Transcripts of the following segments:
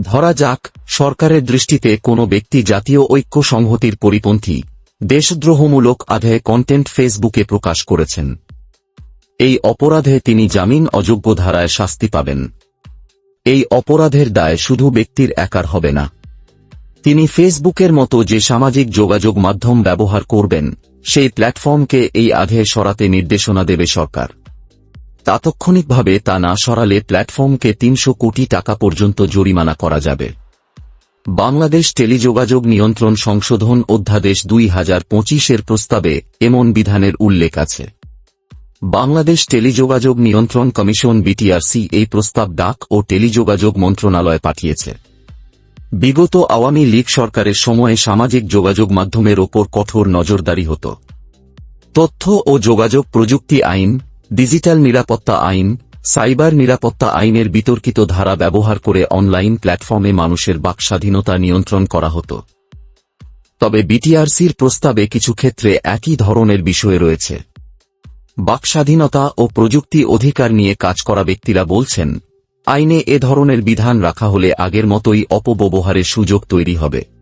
ধরা যাক, সরকারের দৃষ্টিতে কোনো ব্যক্তি জাতীয় ঐক্য সংহতির পরিপন্থী, দেশদ্রোহমূলক আধে কন্টেন্ট ফেসবুকে প্রকাশ করেছেন। এই অপরাধে তিনি জামিন অযোগ্য ধারায় শাস্তি পাবেন। এই অপরাধের দায় শুধু ব্যক্তির একার হবে না। তিনি ফেসবুকের মতো যে সামাজিক যোগাযোগ মাধ্যম ব্যবহার করবেন, সেই প্ল্যাটফর্মকে এই আধে সরাতে নির্দেশনা দেবে সরকার। তাৎক্ষণিকভাবে তা না সরালে প্ল্যাটফর্মকে তিনশো কোটি টাকা পর্যন্ত জরিমানা করা যাবে। বাংলাদেশ টেলিযোগাযোগ নিয়ন্ত্রণ সংশোধন অধ্যাদেশ দুই হাজার পঁচিশের প্রস্তাবে এমন বিধানের উল্লেখ আছে। বাংলাদেশ টেলিযোগাযোগ নিয়ন্ত্রণ কমিশন বিটিআরসি এই প্রস্তাব ডাক ও টেলিযোগাযোগ মন্ত্রণালয়ে পাঠিয়েছে। বিগত আওয়ামী লীগ সরকারের সময়ে সামাজিক যোগাযোগ মাধ্যমের ওপর কঠোর নজরদারি হতো। তথ্য ও যোগাযোগ প্রযুক্তি আইন ডিজিটাল নিরাপত্তা আইন, সাইবার নিরাপত্তা আইনের বিতর্কিত ধারা ব্যবহার করে অনলাইন প্ল্যাটফর্মে মানুষের বাকস্বাধীনতা নিয়ন্ত্রণ করা হতো। তবে বিটিআরসির প্রস্তাবে কিছু ক্ষেত্রে একই ধরনের বিষয় রয়েছে। বাকস্বাধীনতা ও প্রযুক্তি অধিকার নিয়ে কাজ করা ব্যক্তিরা বলছেন, আইনে এ ধরনের বিধান রাখা হলে আগের মতোই অপব্যবহারের সুযোগ তৈরি হবে।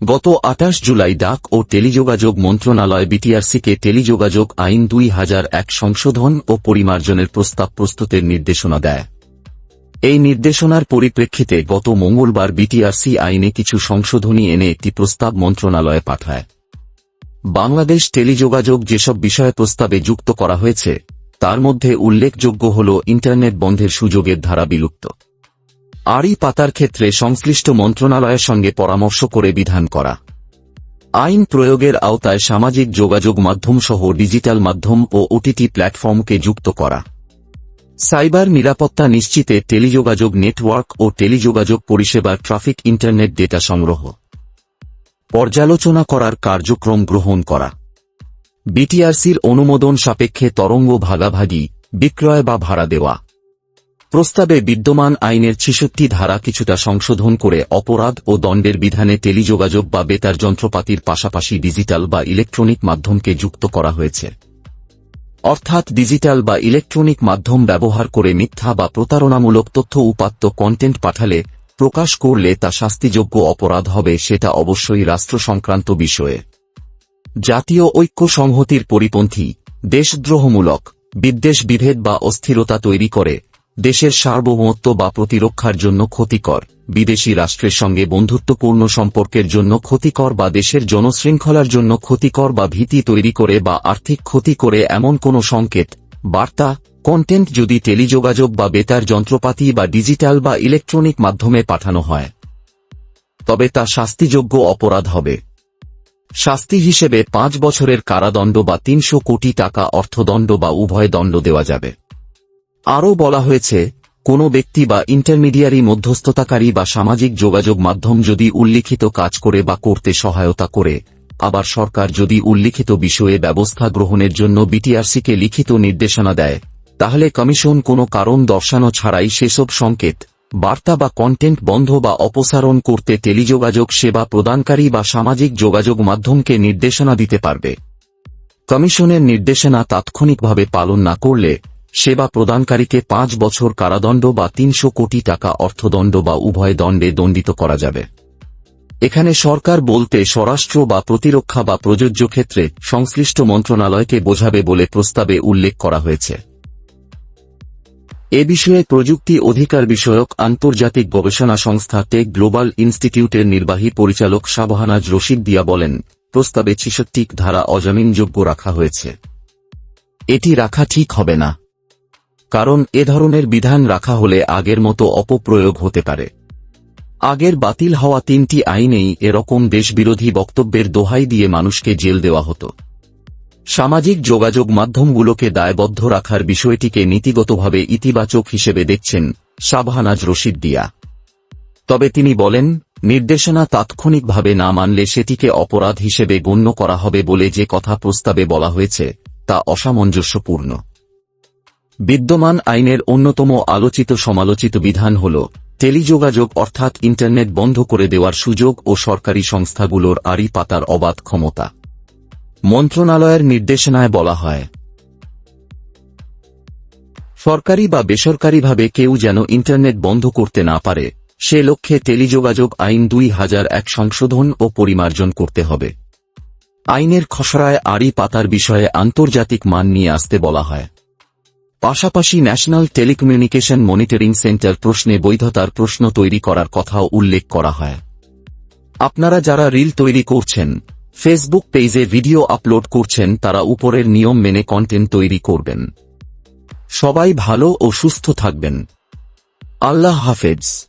গত আটাশ জুলাই ডাক ও টেলিযোগাযোগ মন্ত্রণালয় বিটিআরসিকে টেলিযোগাযোগ আইন দুই হাজার এক সংশোধন ও পরিমার্জনের প্রস্তাব প্রস্তুতের নির্দেশনা দেয়। এই নির্দেশনার পরিপ্রেক্ষিতে গত মঙ্গলবার বিটিআরসি আইনে কিছু সংশোধনী এনে একটি প্রস্তাব মন্ত্রণালয়ে পাঠায়। বাংলাদেশ টেলিযোগাযোগ যেসব বিষয় প্রস্তাবে যুক্ত করা হয়েছে, তার মধ্যে উল্লেখযোগ্য হল ইন্টারনেট বন্ধের সুযোগের ধারা বিলুপ্ত। আরই পাতার ক্ষেত্রে সংশ্লিষ্ট মন্ত্রণালয়ের সঙ্গে পরামর্শ করে বিধান করা। আইন প্রয়োগের আওতায় সামাজিক যোগাযোগ মাধ্যম সহ ডিজিটাল মাধ্যম ও ওটিটি প্ল্যাটফর্মকে যুক্ত করা। সাইবার নিরাপত্তা নিশ্চিতে টেলিযোগাযোগ নেটওয়ার্ক ও টেলিযোগাযোগ পরিষেবার ট্রাফিক ইন্টারনেট ডেটা সংগ্রহ। পর্যালোচনা করার কার্যক্রম গ্রহণ করা। বিটিআরসির অনুমোদন সাপেক্ষে তরঙ্গ ভাগাভাগি, বিক্রয় বা ভাড়া দেওয়া। প্রস্তাবে বিদ্যমান আইনের ছিষট্টি ধারা কিছুটা সংশোধন করে অপরাধ ও দণ্ডের বিধানে টেলিযোগাযোগ বা বেতার যন্ত্রপাতির পাশাপাশি ডিজিটাল বা ইলেকট্রনিক মাধ্যমকে যুক্ত করা হয়েছে। অর্থাৎ ডিজিটাল বা ইলেকট্রনিক মাধ্যম ব্যবহার করে মিথ্যা বা প্রতারণামূলক তথ্য উপাত্ত কন্টেন্ট পাঠালে, প্রকাশ করলে তা শাস্তিযোগ্য অপরাধ হবে সেটা অবশ্যই রাষ্ট্র সংক্রান্ত বিষয়ে। জাতীয় ঐক্য সংহতির পরিপন্থী, দেশদ্রোহমূলক, বিদ্বেষ বিভেদ বা অস্থিরতা তৈরি করে দেশের সার্বভৌমত্ব বা প্রতিরক্ষার জন্য ক্ষতিকর, বিদেশি রাষ্ট্রের সঙ্গে বন্ধুত্বপূর্ণ সম্পর্কের জন্য ক্ষতিকর বা দেশের জনশৃঙ্খলার জন্য ক্ষতিকর বা ভীতি তৈরি করে বা আর্থিক ক্ষতি করে এমন কোনো সংকেত, বার্তা কন্টেন্ট যদি টেলিযোগাযোগ বা বেতার যন্ত্রপাতি বা ডিজিটাল বা ইলেকট্রনিক মাধ্যমে পাঠানো হয়। তবে তা শাস্তিযোগ্য অপরাধ হবে। শাস্তি হিসেবে পাঁচ বছরের কারাদণ্ড বা তিনশো কোটি টাকা অর্থদণ্ড বা উভয় দণ্ড দেওয়া যাবে। আরও বলা হয়েছে, কোনো ব্যক্তি বা ইন্টারমিডিয়ারি মধ্যস্থতাকারী বা সামাজিক যোগাযোগ মাধ্যম যদি উল্লিখিত কাজ করে বা করতে সহায়তা করে, আবার সরকার যদি উল্লিখিত বিষয়ে ব্যবস্থা গ্রহণের জন্য বিটিআরসিকে লিখিত নির্দেশনা দেয়, তাহলে কমিশন কোনো কারণ দর্শানো ছাড়াই সেসব সংকেত, বার্তা বা কন্টেন্ট বন্ধ বা অপসারণ করতে টেলিযোগাযোগ সেবা প্রদানকারী বা সামাজিক যোগাযোগ মাধ্যমকে নির্দেশনা দিতে পারবে। কমিশনের নির্দেশনা তাৎক্ষণিকভাবে পালন না করলে সেবা প্রদানকারীকে পাঁচ বছর কারাদণ্ড বা তিনশো কোটি টাকা অর্থদণ্ড বা উভয় দণ্ডে দণ্ডিত করা যাবে। এখানে সরকার বলতে স্বরাষ্ট্র বা প্রতিরক্ষা বা প্রযোজ্য ক্ষেত্রে সংশ্লিষ্ট মন্ত্রণালয়কে বোঝাবে বলে প্রস্তাবে উল্লেখ করা হয়েছে। এ বিষয়ে প্রযুক্তি অধিকার বিষয়ক আন্তর্জাতিক গবেষণা সংস্থা টেক গ্লোবাল ইনস্টিটিউটের নির্বাহী পরিচালক শাবহানাজ রশিদ দিয়া বলেন, প্রস্তাবে ছিষট্টি ধারা অজামিনযোগ্য রাখা হয়েছে। এটি রাখা ঠিক হবে না। কারণ এ ধরনের বিধান রাখা হলে আগের মতো অপপ্রয়োগ হতে পারে। আগের বাতিল হওয়া তিনটি আইনেই এরকম দেশবিরোধী বক্তব্যের দোহাই দিয়ে মানুষকে জেল দেওয়া হতো। সামাজিক যোগাযোগ মাধ্যমগুলোকে দায়বদ্ধ রাখার বিষয়টিকে নীতিগতভাবে ইতিবাচক হিসেবে দেখছেন শাবহানাজ রশিদ দিয়া। তবে তিনি বলেন, নির্দেশনা তাৎক্ষণিকভাবে না মানলে সেটিকে অপরাধ হিসেবে গণ্য করা হবে বলে যে কথা প্রস্তাবে বলা হয়েছে, তা অসামঞ্জস্যপূর্ণ। বিদ্যমান আইনের অন্যতম আলোচিত সমালোচিত বিধান হল টেলিযোগাযোগ অর্থাৎ ইন্টারনেট বন্ধ করে দেওয়ার সুযোগ ও সরকারি সংস্থাগুলোর আড়ি পাতার অবাধ ক্ষমতা। মন্ত্রণালয়ের নির্দেশনায় বলা হয়, সরকারি বা বেসরকারিভাবে কেউ যেন ইন্টারনেট বন্ধ করতে না পারে, সে লক্ষ্যে টেলিযোগাযোগ আইন দুই হাজার এক সংশোধন ও পরিমার্জন করতে হবে। আইনের খসড়ায় আড়ি পাতার বিষয়ে আন্তর্জাতিক মান নিয়ে আসতে বলা হয়। পাশাপাশি ন্যাশনাল টেলিকমিউনিকেশন মনিটরিং সেন্টার প্রশ্নে বৈধতার প্রশ্ন তৈরি করার কথাও উল্লেখ করা হয়। আপনারা যারা রিল তৈরি করছেন, ফেসবুক পেজে ভিডিও আপলোড করছেন, তারা উপরের নিয়ম মেনে কন্টেন্ট তৈরি করবেন। সবাই ভালো ও সুস্থ থাকবেন। আল্লাহ হাফেজ।